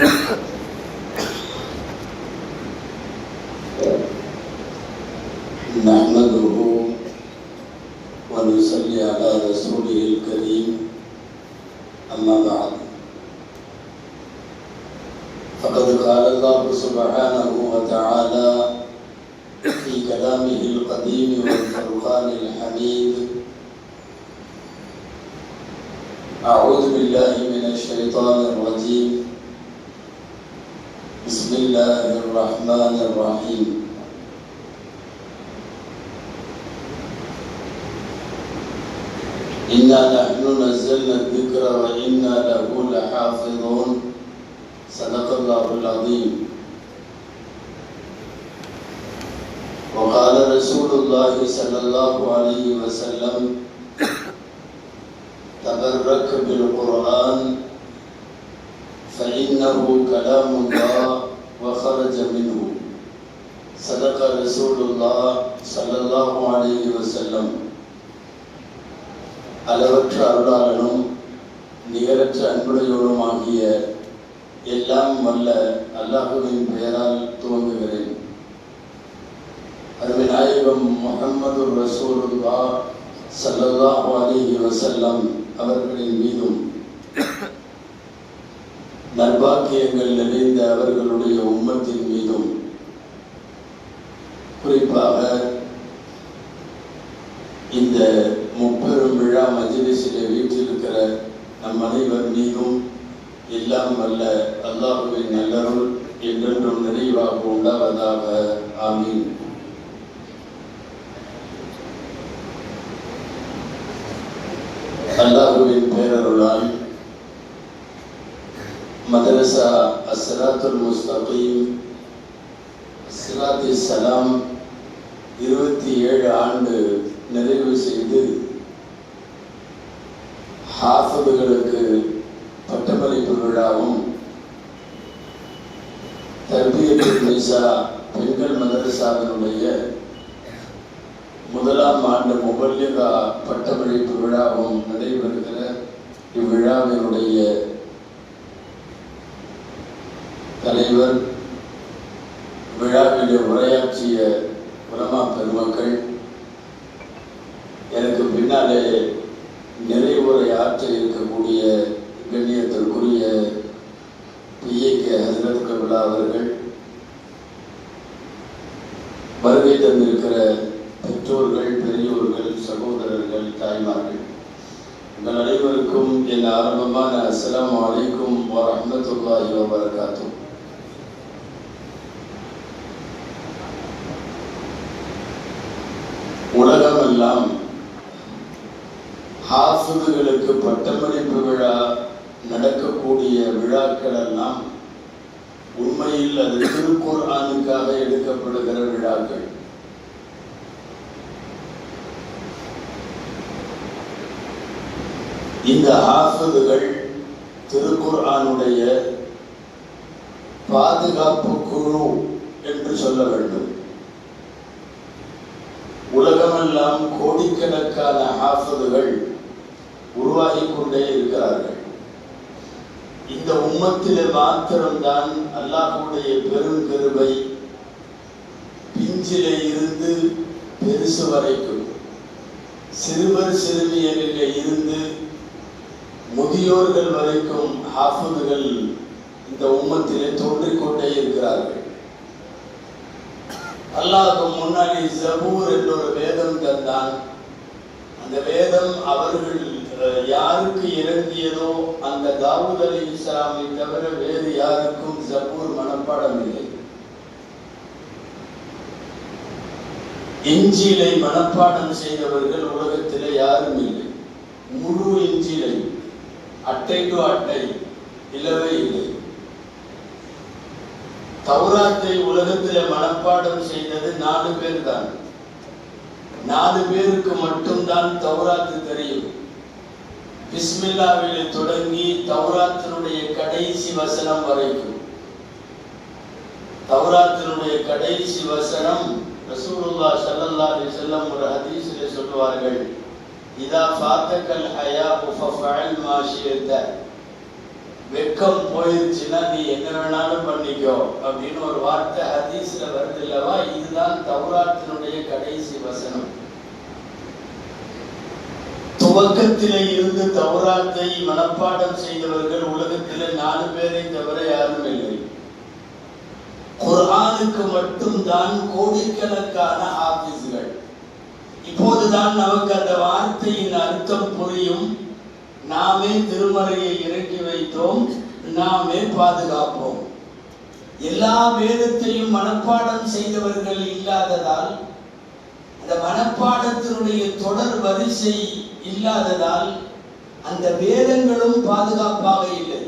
نحمده ونصلي على رسوله الكريم. أما بعد فقد قال الله سبحانه وتعالى في كلامه القديم والفرقان الحميد أعوذ بالله من الشيطان الرجيم. الله الرحمن الرحيم إنا نحن نزلنا الذكر وإنا له لحافظون صدق الله العظيم وقال رسول الله صلى الله عليه وسلم تبرك بالقرآن فإنه كلام الله وخرج منه صدق رسول الله صلى الله عليه وسلم அளவற்ற அருளாளனும் நிகரற்ற அன்புடையோனுமாகிய எல்லாம் வல்ல அல்லாஹுவின் பெயரால் துவங்குகிறேன் அருமை நாயகம் முகமது ரசூலுல்லா சல்லல்லாஹு அலைஹி வஸல்லம் அவர்களின் மீதும் நர்பாக்கியங்கள் நிறைந்த அவர்களுடைய உம்மத்தின் மீதும் குறிப்பாக இந்த முப்பெரும் விழா மஜிலிசிலே வீற்றிருக்கிற நம் அனைவர் மீதும் எல்லாம் வல்ல அல்லாஹுவின் நல்லருள் என்றென்றும் நிறைவாக உண்டாவதாக. ஆமீன் அல்லாஹுவின் பேரருளால் மதரசா அஸ்ராத்துல் முஸ்தகீம் சிராத்தி சலாம் இருபத்தி ஏழு ஆண்டு நிறைவு செய்து ஹாஃபதுகளுக்கு பட்டமளிப்பு விழாவும் தர்பியத்துல் பெண்கள் மதரசாவினுடைய முதலாம் ஆண்டு முபல்யதா பட்டமளிப்பு விழாவும் நடைபெறுகிற இவ்விழாவினுடைய தலைவர் விழாவிலே உரையாற்றிய உலமா பெருமக்கள் எனக்கு பின்னாலே நிறைவுரை ஆற்ற இருக்கக்கூடிய கண்ணியத்திற்குரிய பிஏகே ஹசரத் கபிலா அவர்கள் வருகை தந்திருக்கிற பெற்றோர்கள் பெரியோர்கள் சகோதரர்கள் தாய்மார்கள் உங்கள் அனைவருக்கும் என் ஆரம்பமான அஸ்லாம் அலைக்கும் வரஹ்மத்துல்லாஹி வபரகாத்துஹ் எல்லாம் ஹாஃபிதுகளுக்கு பட்டமளிப்பு விழா நடக்கக்கூடிய விழாக்கள் எல்லாம் உண்மையில் அது திருக்குர்ஆனுக்காக எடுக்கப்படுகிற விழாக்கள். இந்த ஹாஃபிதுகள் திருக்குர்ஆனுடைய பாதுகாப்பு குழு என்று சொல்ல வேண்டும். உலகமெல்லாம் கோடிக்கணக்கான ஹாஃபதுகள் உருவாகி கொண்டே இருக்கிறார்கள். இந்த உம்மத்திலே மாத்திரம்தான் அல்லாஹுடைய பெருங்கருவை பிஞ்சிலே இருந்து பெருசு வரைக்கும். சிறுவர் சிறுமியரிலே இருந்து முதியோர்கள் வரைக்கும் ஹாஃபதுகள் இந்த உம்மத்திலே தோன்றிக்கொண்டே இருக்கிறார்கள். அல்லாஹ்க்கு முன்னாடி ஜபூர் என்ற ஒரு வேதம் தந்தான். அந்த வேதம் அவர்கள் யாருக்கு இறங்கியதோ அந்த தாவூத் அலி இஸ்லாமை தவிர வேறு யாருக்கும் ஜபூர் மனப்பாடம் இல்லை இஞ்சிலை மனப்பாடம் செய்தவர்கள் உலகத்திலே யாரும் இல்லை. முழு இஞ்சிலை அட்டை டு அட்டை இல்லவே இல்லை. தௌராத்தை உலகத்தில் மனப்பாடம் செய்தது நாலு பேர் தான் நாலு பேருக்கு மட்டும்தான் தௌராத்து தெரியும். பிஸ்மில்லாவிலே தொடங்கி தௌராத்தினுடைய கடைசி வசனம் வரைக்கும். தௌராத்தினுடைய கடைசி வசனம் ரசூலுல்லா ஸல்லல்லாஹு செல்லம் ஒரு ஹதீஸிலே சொல்லுவார்கள் இதா ஃபாத்தக்கல் ஹயா ஃபஃஅல் மா ஷியத வெக்கம் போயிருச்சுன்னா நீ என்ன வேணாலும் பண்ணிக்கோ அப்படின்னு ஒரு வார்த்தை ஹதீஸ்ல வருது இல்லவா? இதுதான் தௌராத்தினுடைய கடைசி வசனம். துவக்கத்திலே இருந்து தௌராத்தை மனப்பாடம் செய்தவர்கள் உலகத்திலே நாலு பேரை தவிர யாரும் இல்லை. குரானுக்கு மட்டும்தான் கோடிக்கணக்கான ஆபீஸ்கள் இப்போதுதான் நமக்கு அந்த வார்த்தையின் அர்த்தம் புரியும். நாமே திருமறையை இறக்கி வைத்தோம் நாமே பாதுகாப்போம். எல்லா வேதத்தையும் மனப்பாடம் செய்தவர்கள் இல்லாததால் அந்த மனப்பாடத்தினுடைய தொடர் வரிசை இல்லாததால் அந்த வேதங்களும் பாதுகாப்பாக இல்லை.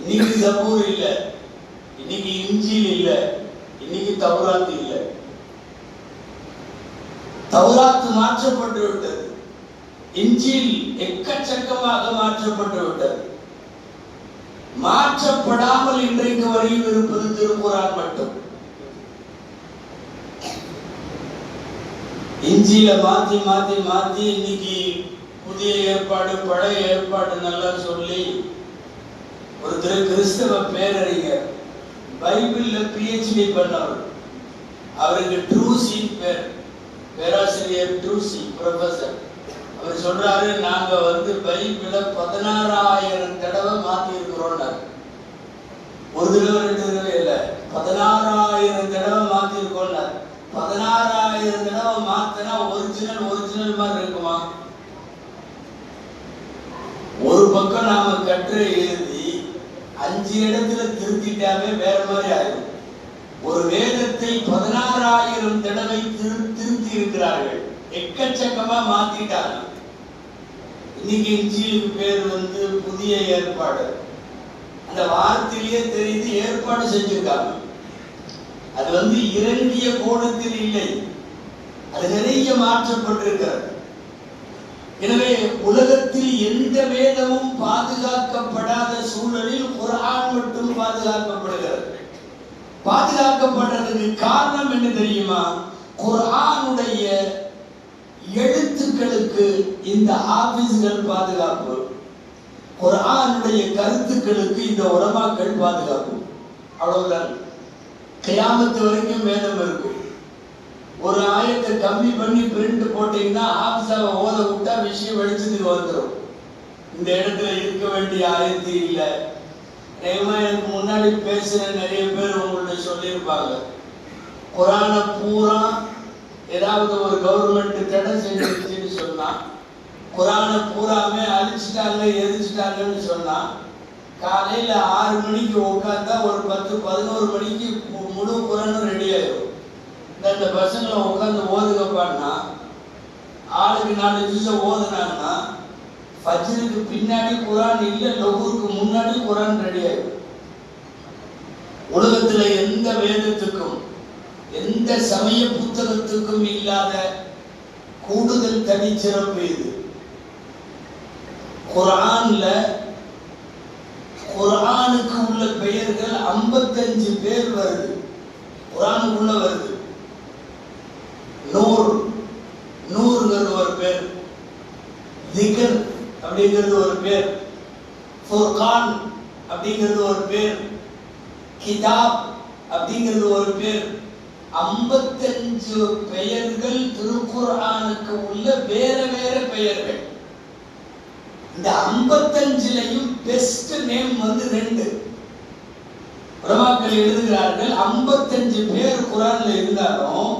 இன்னைக்கு ஜபூர் இல்லை இன்னைக்கு இஞ்சில் இல்லை இன்னைக்கு தௌராத் இல்லை. தௌராத் மாற்றப்பட்டு விட்டது இஞ்சில் எக்கச்சக்கமாக மாற்றப்பட்டு விட்டது. மாற்றப்படாமல் இன்றைக்கு வரையும் இருப்பது திருக்குறான் மட்டும். இஞ்சியில மாத்தி மாத்தி மாத்தி இன்னைக்கு புதிய ஏற்பாடு பழைய ஏற்பாடு நல்லா சொல்லி ஒருத்தர் கிறிஸ்தவ பேரறிஞர் பைபிள்ல பிஹெச்டி பண்ணவர். அவருக்கு ட்ரூசி பேர் பேராசிரியர் ட்ரூசி ப்ரொஃபசர் அவர் சொல்றாரு நாங்க வந்து பைபிள பதினாறாயிரம் தடவை மாத்தி இருக்கிறோம் ஒரு தடவை ரெண்டு தடவை இல்லை. பதினாறாயிரம் தடவை மாத்தி இருக்கோம்ல பதினாறாயிரம் தடவை மாத்தினா ஒரிஜினல் ஒரிஜினல் மாதிரி இருக்குமா? ஒரு பக்கம் நாம கட்டுரை எழுதி அஞ்சு இடத்துல திருத்திட்டாவே வேற மாதிரி ஆயிடும் ஒரு வேதத்தை பதினாறாயிரம் தடவை திரு திருத்தி இருக்கிறார்கள். எக்கச்சக்கமா மாத்திட்டாங்க. இன்னைக்கு இஞ்சிலுக்கு பேர் வந்து புதிய ஏற்பாடு. அந்த வார்த்தையிலேயே தெரிந்து ஏற்பாடு செஞ்சிருக்காங்க. அது வந்து இறங்கிய கோணத்தில் இல்லை. அது நிறைய மாற்றப்பட்டிருக்கிறது. எனவே உலகத்தில் எந்த வேதமும் பாதுகாக்கப்படாத சூழலில் குரான் மட்டும் பாதுகாக்கப்படுகிறது. பாதுகாக்கப்படுறதுக்கு காரணம் என்ன தெரியுமா? குரானுடைய எழுத்துக்களுக்கு இந்த ஆபீஸ்கள் பாதுகாப்பு குரானுடைய கருத்துக்களுக்கு இந்த உலமாக்கள் பாதுகாப்பு. அவ்வளவுதான். கியாமத்து வரைக்கும் வேதம் இருக்கு ஒரு ஆயத்தை கம்மி பண்ணி பிரிண்ட் போட்டீங்கன்னா ஆபிசாவை ஓத விட்டா விஷயம் வெளிச்சத்துக்கு வந்துடும் இந்த இடத்துல இருக்க வேண்டிய ஆயத்து இல்லை. நேமா எனக்கு முன்னாடி பேசின நிறைய பேர் உங்கள்ட்ட சொல்லியிருப்பாங்க. குரானை பூரா ஏதாவது ஒரு கவர்மெண்ட் தடை செஞ்சிருச்சுன்னு சொன்னா குரானை பூராமே அழிச்சிட்டாங்க எரிச்சிட்டாங்கன்னு சொன்னா காலையில ஆறு மணிக்கு உட்காந்தா ஒரு பத்து பதினோரு மணிக்கு முழு குரானும் ரெடி ஆயிடும் இந்த பசங்களை உட்காந்து ஓதுகப்பான்னா ஆளுக்கு நாலு நிமிஷம் ஓதுனாங்கன்னா ஃபஜ்ருக்கு பின்னாடி குரான் இல்லை லொகுருக்கு முன்னாடி குரான் ரெடி ஆயிடும் உலகத்துல எந்த வேதத்துக்கும் எந்த சமய புத்தகத்துக்கும் இல்லாத கூடுதல் தனிச்சிறப்பு இது. குரான்ல குரானுக்கு உள்ள பெயர்கள் 55 பேர் வருது. குரானுக்குள்ள வருது. நூர் நூறுங்கிறது ஒரு பேர். திகர் அப்படிங்கிறது ஒரு பேர். ஃபுர்கான் அப்படிங்கிறது ஒரு பேர். கிதாப் அப்படிங்கிறது ஒரு பேர். 55 பெயர்கள் திருக்குர்ஆனுக்கு உள்ள வேற வேற பெயர்கள். இந்த 55லயும் பெஸ்ட் நேம் வந்து ரெண்டு. பிரமாக்கள் எழுதுகிறார்கள் 55 பேர் குரான்ல இருந்தாலும்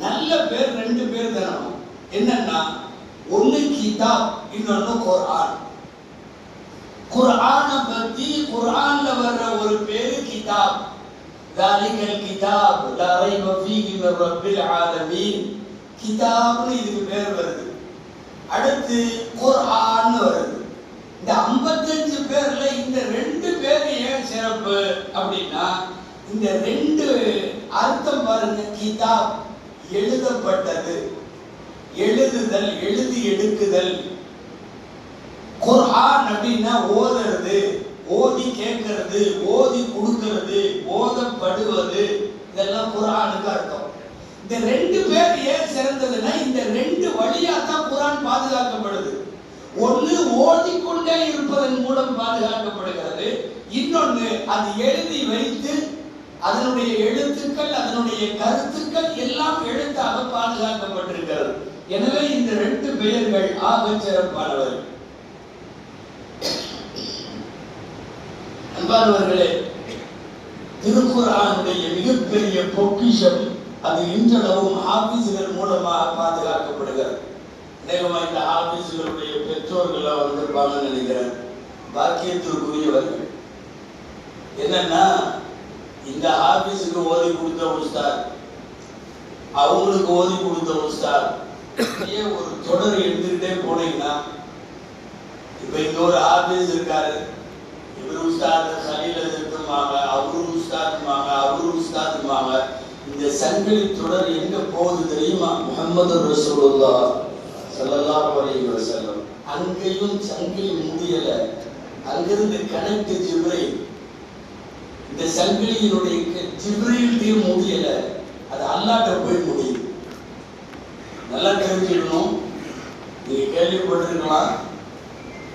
நல்ல பேர் ரெண்டு பேர் தரணும் என்னன்னா ஒண்ணு கிதாப் இன்னொன்னு குரான் குரானை பத்தி குரான்ல வர்ற ஒரு பேரு கிதாப். ذلك الكتاب لا ريب فيه من رب العالمين கிதாப்னு இதுக்கு பேர் வருது அடுத்து குர்ஆன் வருது இந்த 55 பேர்ல இந்த ரெண்டு பேர் ஏன் சிறப்பு அப்படின்னா இந்த ரெண்டு அர்த்தம் பாருங்க கிதாப் எழுதப்பட்டது எழுதுதல் எழுதி எடுக்குதல் குர்ஆன் அப்படின்னா ஓதுறது ஓதி கேட்கறது ஓதி கொடுக்கிறது ஓதப்படுவது இதெல்லாம் குரானுக்கு அர்த்தம். இந்த ரெண்டு பேர் ஏன் சிறந்ததுன்னா இந்த ரெண்டு வழியா தான் குரான் பாதுகாக்கப்படுது. ஒன்று ஓதிக்கொண்டே இருப்பதன் மூலம் பாதுகாக்கப்படுகிறது இன்னொன்று அது எழுதி வைத்து அதனுடைய எழுத்துக்கள் அதனுடைய கருத்துக்கள் எல்லாம் எழுத்தாக பாதுகாக்கப்பட்டிருக்கிறது. எனவே இந்த ரெண்டு பெயர்கள் ஆகச் அன்பானவர்களே திருக்குறானுடைய மிகப்பெரிய பொக்கிஷம் அது இன்றளவும் ஆபீஸ்கள் மூலமாக பாதுகாக்கப்படுகிறது. அநேகமா இந்த ஆபீஸ்களுடைய பெற்றோர்கள் வந்திருப்பாங்கன்னு நினைக்கிறேன். பாக்கியத்திற்குரியவர்கள் என்னன்னா இந்த ஆபீஸுக்கு ஓதி கொடுத்த உஸ்தார் அவங்களுக்கு ஓதி கொடுத்த உஸ்தார் ஏன் ஒரு தொடர் எடுத்துக்கிட்டே போனீங்கன்னா இப்ப இங்க ஒரு ஆபீஸ் இருக்காரு. இவர் உஸ்தாத் சனியில இருக்குமாங்க அவரு உஸ்தாதுமாங்க அவரு உஸ்தாதுமாங்க. இந்த சங்கிலி தொடர் எங்க போகுது தெரியுமா? முகமது ரசூலுல்லா ஸல்லல்லாஹு அலைஹி வஸல்லம். அங்கேயும் சங்கிலி முடியல. அங்கிருந்து கனெக்ட் ஜிப்ரைல். இந்த சங்கிலியினுடைய ஜிப்ரைல் முடியல. அது அல்லாட்ட போய் முடியுது. நல்லா தெரிஞ்சுக்கணும். நீங்க கேள்விப்பட்டிருக்கலாம்.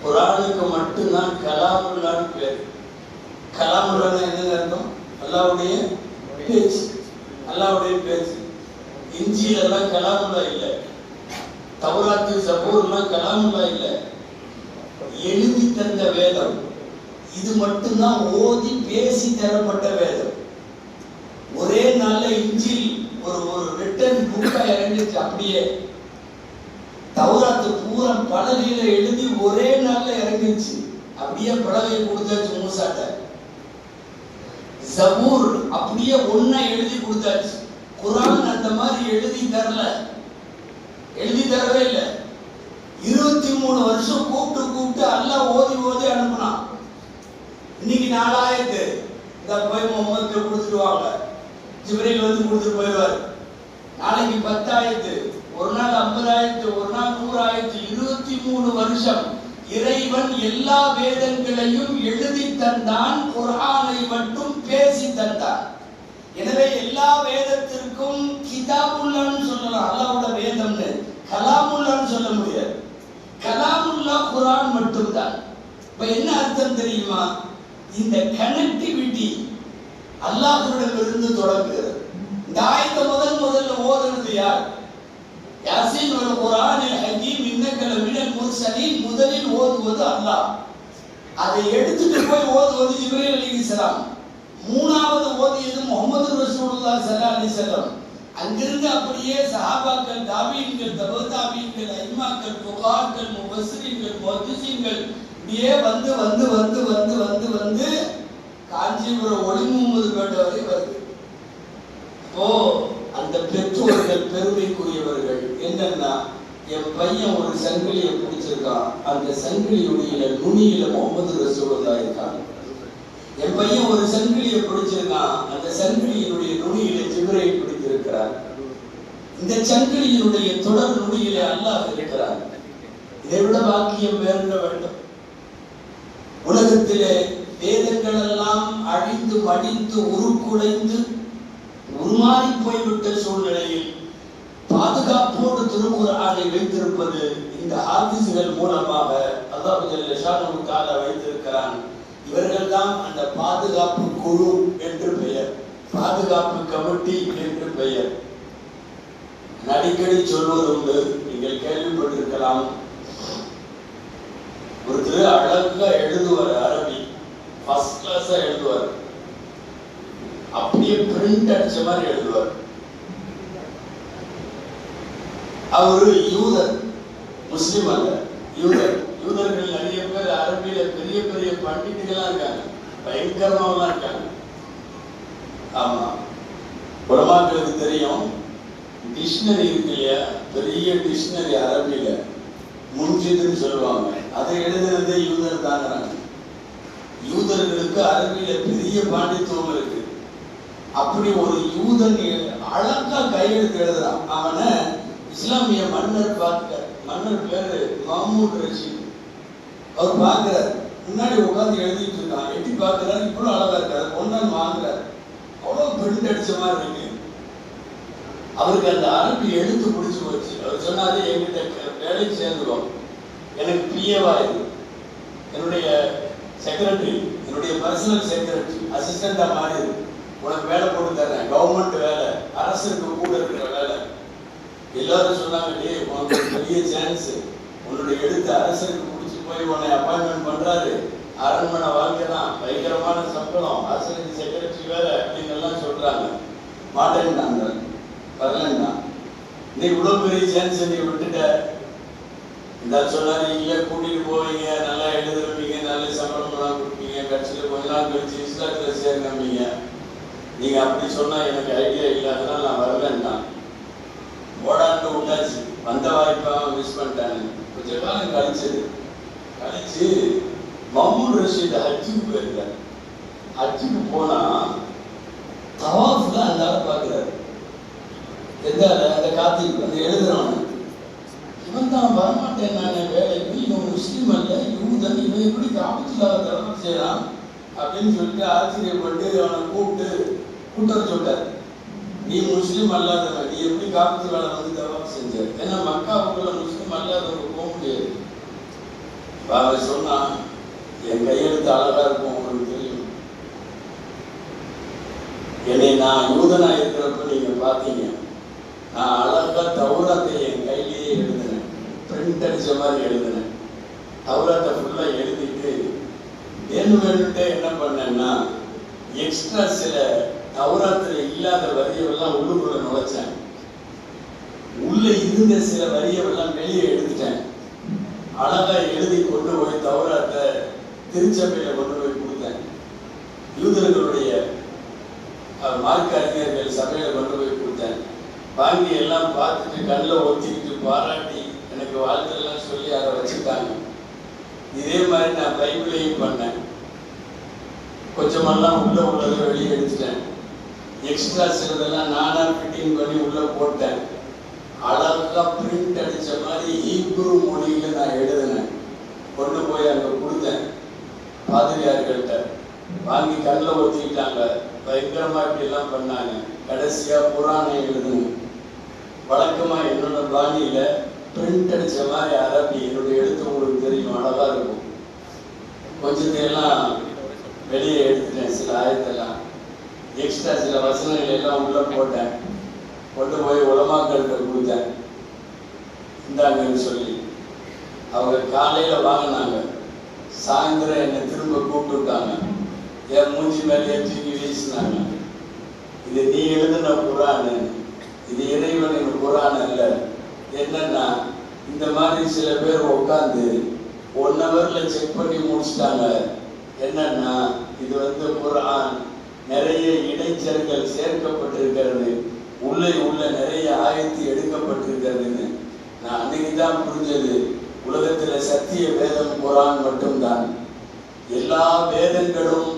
ஒரு ஆளுக்கு மட்டும்தான் கலாமுல்லான்னு பேர். கலாமுல்லான்னு என்னங்க அர்த்தம்? அல்லாவுடைய பேச்சு. அல்லாவுடைய பேச்சு. இஞ்சியிலெல்லாம் கலாமுல்லா இல்லை. தௌராத்து சபூர்லாம் கலாமுல்லா இல்லை. எழுதி தந்த வேதம். இது மட்டும்தான் ஓதி பேசி தரப்பட்ட வேதம். ஒரே நாள்ல இஞ்சில் ஒரு ஒரு ரிட்டன் புக்கா இறங்கிச்சு. அப்படியே தௌராத்து பூரா பலகையில எழுதி ஒரே நாள்ல இறங்கிச்சு அப்படியே பலகையை கொடுத்தாச்சு மூசாட்ட. ஜபூர் அப்படியே ஒன்னா எழுதி கொடுத்தாச்சு. குரான் அந்த மாதிரி எழுதி தரல. எழுதி தரவே இல்லை. இருபத்தி மூணு வருஷம் கூப்பிட்டு கூப்பிட்டு எல்லாம் ஓதி ஓதி அனுப்புனான். இன்னைக்கு நாலாயிரத்து. இந்த போய் முகமது கொடுத்துட்டு வாங்க. ஜிப்ரைல் வந்து கொடுத்துட்டு போயிடுவார். நாளைக்கு பத்தாயிரத்து. நாள் ஐம்பதாயிரத்தி ஒரு நாள் நூறாயிரத்தி இருபத்தி மூணு வருஷம் இறைவன் எல்லா வேதங்களையும் எழுதி தந்தான் குரானை மட்டும் பேசி தந்தான் எனவே எல்லா வேதத்திற்கும் கிதாபுல்லான்னு சொல்லலாம். அல்லாவோட வேதம்னு கலாமுல்லான்னு சொல்ல முடியாது. கலாமுல்லா குரான் மட்டும்தான். இப்ப என்ன அர்த்தம் தெரியுமா? இந்த கனெக்டிவிட்டி அல்லாஹ்விடமிருந்து தொடங்குகிறது. இந்த ஆயத்தை முதல் முதல்ல ஓதுறது யார்? யாசின் ஒரு குரானில் ஹக்கீம் இன்னக்கல மினல் முர்சலின் முதலில் ஓதுவது அல்லாஹ். அதை எடுத்துட்டு போய் ஓதுவது ஜிப்ரீல் அலைஹிஸ்ஸலாம் மூணாவது ஓதியது முகமது ரசூலுல்லா சல்லா அலி செல்லம் அங்கிருந்து அப்படியே சஹாபாக்கள் தாபீன்கள் தபு தாபீன்கள் ஐமாக்கள் புகார்கள் முபஸ்ஸிரீன்கள் முஹத்திஸீன்கள் இப்படியே வந்து வந்து வந்து வந்து வந்து வந்து காஞ்சிபுரம் ஒளி முகமது பேட்டை வரை வருது. ஓ அந்த பெற்றோர்கள் பெருமைக்குரியவர்கள். என்னன்னா என் பையன் ஒரு சங்கிலியை பிடிச்சிருக்கான். அந்த சங்கிலியுடைய நுனியில முகமது ரசூலுல்லா இருக்கான் என் பையன் ஒரு சங்கிலியை பிடிச்சிருக்கான். அந்த சங்கிலியினுடைய நுனியில ஜிப்ரை பிடித்திருக்கிறார். இந்த சங்கிலியினுடைய தொடர் நுனியில அல்லாஹ் இருக்கிறார். இதை விட பாக்கியம் வேற வேண்டும்? உலகத்திலே வேதங்கள் எல்லாம் அழிந்து மடிந்து உருக்குலைந்து உருமாறி போய்விட்ட சூழ்நிலையில் பாதுகாப்போடு திருக்குறானை வைத்திருப்பது இந்த ஆபீஸ்கள் மூலமாக அல்லாஹு வைத்திருக்கிறான். இவர்கள் தான் அந்த பாதுகாப்பு குழு என்று பெயர். பாதுகாப்பு கமிட்டி என்று பெயர். அடிக்கடி அடிக்கடி சொல்வதுண்டு நீங்கள் கேள்விப்பட்டிருக்கலாம். ஒருத்தர் அழகா எழுதுவார் அரபி. ஃபர்ஸ்ட் கிளாஸா எழுதுவார். அப்படியே பிரிண்ட் அடிச்ச மாதிரி எழுதுவார். அவரு யூதர் முஸ்லீம் அல்ல. யூதர் யூதர்கள் நிறைய பேர் அரபியில பெரிய பெரிய பண்டிட்டுகளா இருக்காங்க. பயங்கரமாவெல்லாம் இருக்காங்க. ஆமா. உலமாக்களுக்கு தெரியும் டிக்ஷனரி இருக்கு இல்லையா? பெரிய டிக்ஷனரி அரபியில. முன்ஜிதுன்னு சொல்லுவாங்க. அதை எழுதுனதே யூதர் தாங்கிறாங்க யூதர்களுக்கு அரபியில பெரிய பாண்டித்துவம் இருக்கு. அப்படி ஒரு யூதன் அழகா கையெழுத்து எழுதுறான் அவனை இஸ்லாமிய மன்னர் பார்க்க மன்னர் பேரு மஹமூத் ரஷீத். அவர் பார்க்கிறார். முன்னாடி உட்கார்ந்து எழுதிட்டு இருக்கான். எட்டி பார்க்கிறாரு. இவ்வளவு அழகா இருக்காரு. கொண்டாந்து வாங்குறாரு. அவ்வளவு பிரிண்ட் அடிச்ச மாதிரி இருக்கு. அவருக்கு அந்த அரபி எழுத்து பிடிச்சி போச்சு. அவர் சொன்னாரு என்கிட்ட வேலைக்கு சேர்ந்துடும் எனக்கு பிஏவா இது. என்னுடைய செக்ரட்டரி என்னுடைய பர்சனல் செக்ரட்டரி அசிஸ்டண்டா மாறி உனக்கு வேலை போட்டு தர்றேன். கவர்மெண்ட் வேலை. அரசுக்கு கூட இருக்கிற வேலை. எல்லாரும் சொன்னாங்க உனக்கு ஒரு பெரிய சான்ஸ் உன்னுடைய எழுத்து அரசுக்கு பிடிச்சி போய் உன்னை அப்பாயின்மெண்ட் பண்றாரு. அரண்மனை வாழ்க்கை தான் பயங்கரமான சம்பளம். அரசு செக்ரட்டரி வேலை அப்படின்னு எல்லாம் சொல்றாங்க. மாட்டேன்டாங்க வரலன்னா நீ இவ்வளவு பெரிய சான்ஸ் நீ விட்டுட்ட. இந்த சொன்னாரு இல்ல கூட்டிட்டு போவீங்க. நல்லா எழுதுவீங்க நல்ல சம்பளம் கொடுப்பீங்க. கட்சியில் கொஞ்ச நாள் கழிச்சு இஸ்லாத்துல சேர்ந்தீங்க நீங்க அப்படி சொன்னா எனக்கு ஐடியா இல்லாதனால நான் வரலன்னா ஓடாண்டு விட்டாச்சு. வந்த வாய்ப்பா மிஸ் பண்ணிட்டாங்க கொஞ்ச காலம் கழிச்சது கழிச்சு மம்மூன் ரஷீத் ஹஜ்ஜுக்கு போயிருக்காரு. ஹஜ்ஜுக்கு போனா தவாஃப்ல அந்த ஆளை பார்க்கிறாரு. எந்த அந்த கார்த்திக் அந்த எழுதுறான் இவன் தான் வரமாட்டேன் நான் வேலைக்கு. இவன் முஸ்லீம் அல்ல யூதன் இவன் எப்படி காபத்துல தவறு செய்யலாம் அப்படின்னு சொல்லிட்டு ஆச்சரியப்பட்டு அவனை கூப்பிட்டு கூட்டம் சொல்லிட்டார் நீ முஸ்லீம் அல்லாதவன் நீ எப்படி காபத்துல வந்து தவறு செஞ்ச? ஏன்னா மக்காவுக்குள்ள முஸ்லீம் அல்லாதவங்க போக முடியாது. அப்ப சொன்னா என் கையெழுத்து அழகா இருக்கும் உங்களுக்கு தெரியும். என்னை நான் யூதனா இருக்கிறப்ப நீங்க பாத்தீங்க நான் அழகா தௌரத்தை என் கையிலேயே எழுதினேன். பிரிண்ட் அடிச்ச மாதிரி எழுதினேன். தௌரத்தை ஃபுல்லா எழுதிட்டு வேணும் வேணும்ட்டே என்ன பண்ணேன்னா எக்ஸ்ட்ரா சில தௌராத்துல இல்லாத வரியெல்லாம் உள்ளுக்குள்ள நுழைச்சேன் உள்ள இருந்த சில வரியவெல்லாம் வெளியே எடுத்துட்டேன் அழகா எழுதி கொண்டு போய் தௌராத்த திருச்சபையில கொண்டு போய் கொடுத்தேன் யூதர்களுடைய மார்க்க அறிஞர்கள் சபையில கொண்டு போய் கொடுத்தேன் வாங்கி எல்லாம் பார்த்துட்டு கண்ணில் ஒத்திக்கிட்டு பாராட்டி எனக்கு வாழ்த்தெல்லாம் சொல்லி அதை வச்சுட்டாங்க. இதே மாதிரி நான் பைபிளையும் பண்ணேன். கொஞ்சமெல்லாம் உள்ள உள்ளதை வெளியே எடுத்துட்டேன். எக்ஸ்ட்ரா சிலதெல்லாம் நானா ஃபிட்டிங் பண்ணி உள்ள போட்டேன். அழகா பிரிண்ட் அடிச்ச மாதிரி ஹீப்ரு மொழியில நான் எழுதினேன். கொண்டு போய் அங்க கொடுத்தேன். பாதிரியார்கள்ட்ட. வாங்கி கண்ணில் ஒத்திக்கிட்டாங்க பயங்கரமா இப்படி எல்லாம் பண்ணாங்க. கடைசியா புராணம் எழுதுனேன். வழக்கமா என்னோட பாணியில பிரிண்ட் அடிச்ச மாதிரி அரபி என்னுடைய எழுத்து உங்களுக்கு தெரியும். அழகா இருக்கும். கொஞ்சத்தையெல்லாம் வெளியே எடுத்துட்டேன். சில ஆயத்தெல்லாம். எக்ஸ்ட்ரா சில வசனங்கள் எல்லாம் உள்ள போட்டேன். கொண்டு போய் உலமாக்கள்கிட்ட கொடுத்தேன். இந்தாங்கன்னு சொல்லி. அவங்க காலையில வாங்கினாங்க. சாயந்தரம் என்னை திரும்ப கூப்பிட்டுட்டாங்க. என் மூஞ்சி மேலே தூக்கி வீசினாங்க. இது நீ எழுதின குரானு. இது இறைவனின் குரான் அல்ல. என்னன்னா இந்த மாதிரி சில பேர் உட்காந்து ஒன் ஹவர்ல செக் பண்ணி முடிச்சிட்டாங்க. என்னன்னா இது வந்து குரான். நிறைய இடைச்சல்கள் சேர்க்கப்பட்டிருக்கிறது. உள்ளே உள்ள நிறைய ஆயத்து எடுக்கப்பட்டிருக்கிறதுன்னு நான் அன்னைக்கு தான் புரிஞ்சது. உலகத்தில் சத்திய வேதம் குரான் மட்டும்தான். எல்லா வேதங்களும்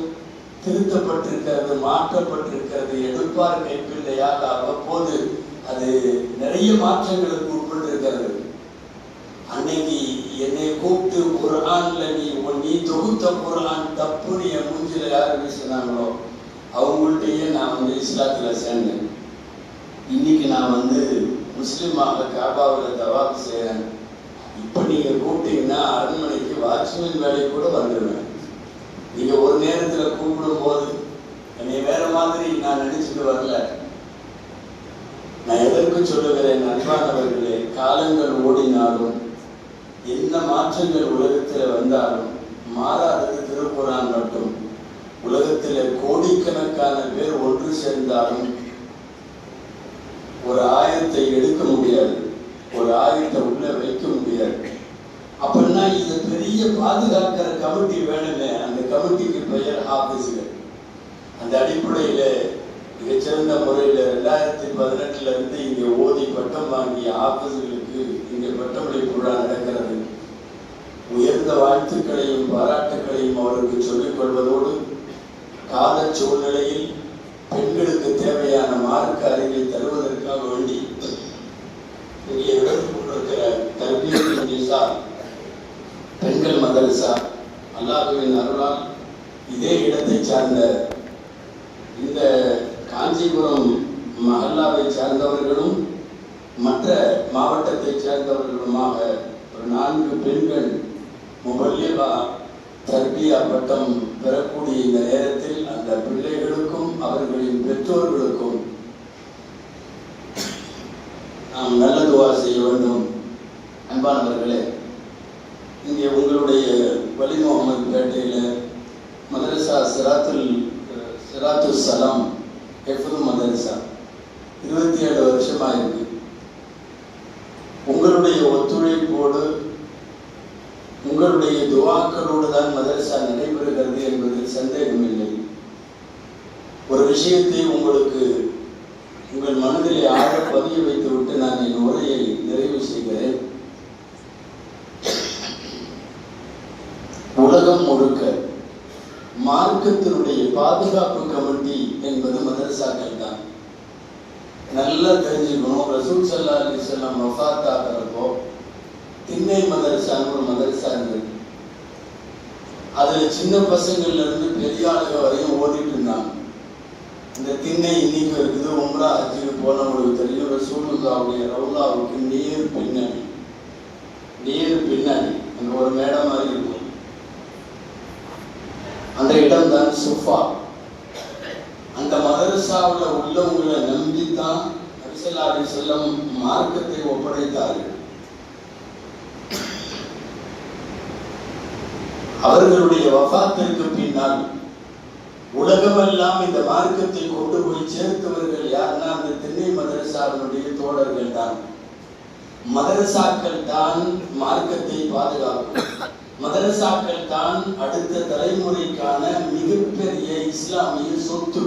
திருத்தப்பட்டிருக்கிறது மாற்றப்பட்டிருக்கிறது. எடுப்பார் கைப்பிள்ளையாக அவ்வப்போது அது நிறைய மாற்றங்களுக்கு உட்பட்டிருக்கிறது. அன்னைக்கு என்னை கூப்பிட்டு குர்ஆன்ல நீ உன் நீ தொகுத்த குர்ஆன் தப்பு நீ மூஞ்சில யார் சொன்னாங்களோ அவங்கள்ட்டயே நான் வந்து இஸ்லாத்தில் சேர்ந்தேன். இன்னைக்கு நான் வந்து முஸ்லீமாக காபாவில் தவாப் செய்கிறேன் இப்போ நீங்கள் கூப்பிட்டீங்கன்னா அரண்மனைக்கு வாட்ச்மேன் வேலைக்கு கூட வந்துடுவேன் நீங்கள் ஒரு நேரத்தில் கூப்பிடும் போது என்னை வேற மாதிரி நான் நினைச்சிட்டு வரல. நான் எதற்கு சொல்லுகிறேன் நண்பானவர்களே காலங்கள் ஓடினாலும் என்ன மாற்றங்கள் உலகத்தில் வந்தாலும் மாறாதது திருக்குறான் மட்டும். உலகத்தில் கோடிக்கணக்கான பேர் ஒன்று சேர்ந்தாலும் ஒரு ஆயத்தை எடுக்க முடியாது ஒரு ஆயத்தை உள்ள வைக்க முடியாது. அப்படின்னா இது பெரிய பாதுகாக்கிற கமிட்டி வேணுமே. அந்த கமிட்டிக்கு பெயர் ஆபீஸ்கள். அந்த அடிப்படையில மிகச்சிறந்த முறையில் ரெண்டாயிரத்தி பதினெட்டுல இருந்து இங்கே ஓதி பட்டம் வாங்கிய ஆபீஸ்களுக்கு இங்கே பட்டமளிப்பு விழா நடக்கிறது. உயர்ந்த வாழ்த்துக்களையும் பாராட்டுக்களையும் அவருக்கு சொல்லிக் கொள்வதோடு கால சூழ்நிலையில் பெண்களுக்கு தேவையான மார்க்க அறிவை தருவதற்காக வேண்டி இங்கே நடந்து கொண்டிருக்கிற கல்வியின் நிசா பெண்கள் மதரசா அல்லாஹுவின் அருளால் இதே இடத்தை சார்ந்த இந்த காஞ்சிபுரம் மஹல்லாவை சார்ந்தவர்களும் மற்ற மாவட்டத்தை சேர்ந்தவர்களுமாக ஒரு நான்கு பெண்கள் முபல்லிபா தர்பியா பட்டம் பெறக்கூடிய இந்த நேரத்தில் அந்த பிள்ளைகளுக்கும் அவர்களின் பெற்றோர்களுக்கும் நாம் நல்ல துவா செய்ய வேண்டும். அன்பானவர்களே இங்கே உங்களுடைய வலி முகமது பேட்டையில் மதரசா சிராத்துல் சிராத்து சலாம் எஃபது மதரசா. இருபத்தி ஏழு வருஷமாக இருக்கு உங்களுடைய ஒத்துழைப்போடு உங்களுடைய துவாக்களோடு தான் மதரசா நடைபெறுகிறது என்பதில் சந்தேகமில்லை ஒரு விஷயத்தை உங்களுக்கு உங்கள் மனதில் ஆக பதிய வைத்துவிட்டு நான் என் உரையை நிறைவு செய்கிறேன். உலகம் முழுக்க மார்க்கத்தினுடைய பாதுகாப்பு கமிட்டி என்பது மதரசாக்கள் தான். நல்லா தெரிஞ்சுக்கணும். ரசூல் சல்லா அலி செல்லம் வஃத் திண்ணை மதரசான்னு ஒரு மதரசா இருந்தது அதுல சின்ன பசங்கள்ல இருந்து பெரிய ஆளுங்க வரையும் ஓடிட்டு இருந்தாங்க. இந்த திண்ணை இன்னைக்கு இருக்குது. உம்ரா ஹஜ்ஜுக்கு போனவங்களுக்கு தெரியும். ரசூலுல்லாவுடைய ரவுலாவுக்கு நீர் பின்னணி நீர் பின்னணி அங்கே ஒரு மேடம் மாதிரி இருக்கும். அந்த இடம் தான் சுஃபா. அந்த மதரசாவில் உள்ளவங்களை நம்பித்தான் நபிசல்லாடி செல்லம் மார்க்கத்தை ஒப்படைத்தார்கள். அவர்களுடைய வஃபாத்திற்கு பின்னால் உலகமெல்லாம் இந்த மார்க்கத்தை கொண்டு போய் சேர்த்தவர்கள் யாருன்னா அந்த திண்ணை மதரசாவினுடைய தோழர்கள் தான். மதரசாக்கள் தான் மார்க்கத்தை பாதுகாக்கும். மதரசாக்கள் தான் அடுத்த தலைமுறைக்கான மிகப்பெரிய இஸ்லாமிய சொத்து.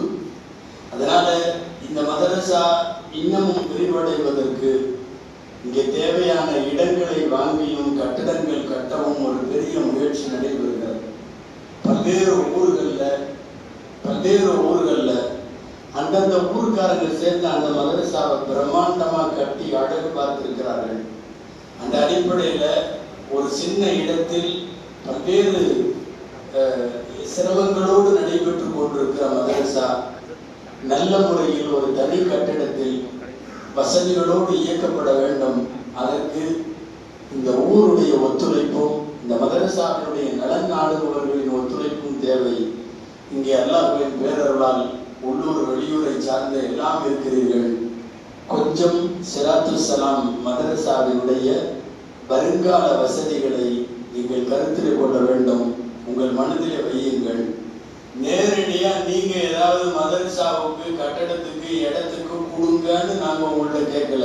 அதனால இந்த மதரசா இன்னமும் விரிவடைவதற்கு இங்கே தேவையான இடங்களை வாங்கியும் கட்டடங்கள் கட்டவும் ஒரு பெரிய முயற்சி நடைபெறுகிறது. பல்வேறு ஊர்களில் பல்வேறு ஊர்களில் அந்தந்த ஊருக்காரங்க சேர்ந்து அந்த மதரசாவை பிரம்மாண்டமாக கட்டி அழகு பார்த்திருக்கிறார்கள். அந்த அடிப்படையில் ஒரு சின்ன இடத்தில் பல்வேறு சிரமங்களோடு நடைபெற்று கொண்டிருக்கிற மதரசா நல்ல முறையில் ஒரு தனி கட்டிடத்தில் வசதிகளோடு இயக்கப்பட வேண்டும். அதற்கு இந்த ஊருடைய ஒத்துழைப்பும் இந்த மதரசாவினுடைய நலன் நாடுபவர்களின் ஒத்துழைப்பும் தேவை. இங்கே அல்லாஹுவின் பேரர்களால் உள்ளூர் வெளியூரை சார்ந்த எல்லாம் இருக்கிறீர்கள். கொஞ்சம் சிராத்து சலாம் மதரசாவினுடைய வருங்கால வசதிகளை நீங்கள் கருத்தில் கொள்ள வேண்டும். உங்கள் மனதிலே வையுங்கள். நேரடியாக நீங்கள் ஏதாவது மதரசாவுக்கு கட்டடத்துக்கு இடத்துக்கு கொடுங்கன்னு நாங்கள் உங்கள்கிட்ட கேட்கல.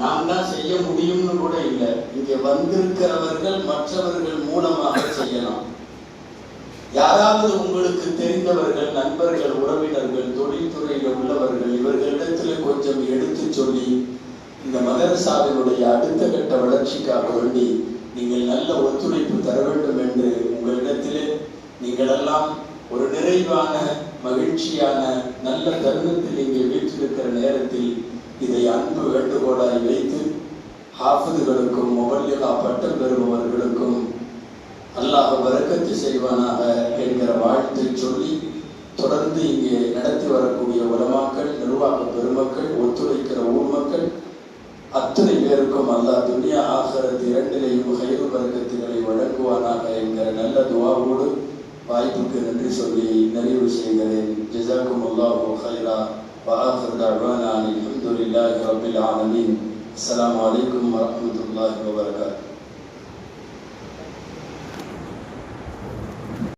நாம் தான் செய்ய முடியும்னு கூட இல்லை. இங்க வந்திருக்கிறவர்கள் மற்றவர்கள் மூலமாக செய்யலாம். யாராவது உங்களுக்கு தெரிந்தவர்கள் நண்பர்கள் உறவினர்கள் தொழில்துறையில் உள்ளவர்கள் இவர்களிடத்தில் கொஞ்சம் எடுத்து சொல்லி இந்த மதரசாவினுடைய அடுத்த கட்ட வளர்ச்சிக்காக வேண்டி நீங்கள் நல்ல ஒத்துழைப்பு தர வேண்டும் என்று உங்களிடத்திலே நீங்களெல்லாம் ஒரு நிறைவான மகிழ்ச்சியான நல்ல தருணத்தில் இங்கே வீற்றிருக்கிற நேரத்தில் இதை அன்பு வேண்டுகோளாய் வைத்து ஹாஃபதுகளுக்கும் முகல்லிகா பட்டம் பெறுபவர்களுக்கும் அல்லாஹ் வரக்கத்து செய்வானாக என்கிற வாழ்த்தை சொல்லி தொடர்ந்து இங்கே நடத்தி வரக்கூடிய உலமாக்கள் நிர்வாக பெருமக்கள் ஒத்துழைக்கிற ஊர் மக்கள் அத்தனை பேருக்கும் அல்லாஹ் துனியா ஆகிறது இரண்டிலையும் ஹைரு வர்க்கத்துகளை வழங்குவானாக என்கிற நல்ல துவாவோடு வாய்ப்புக்கு நன்றி சொல்லி நிறைவு செய்கிறேன் ஜிசாக்கும் அல்லாஹு ஹைரா وآخر دعوانا أن الحمد لله رب العالمين السلام عليكم ورحمة الله وبركاته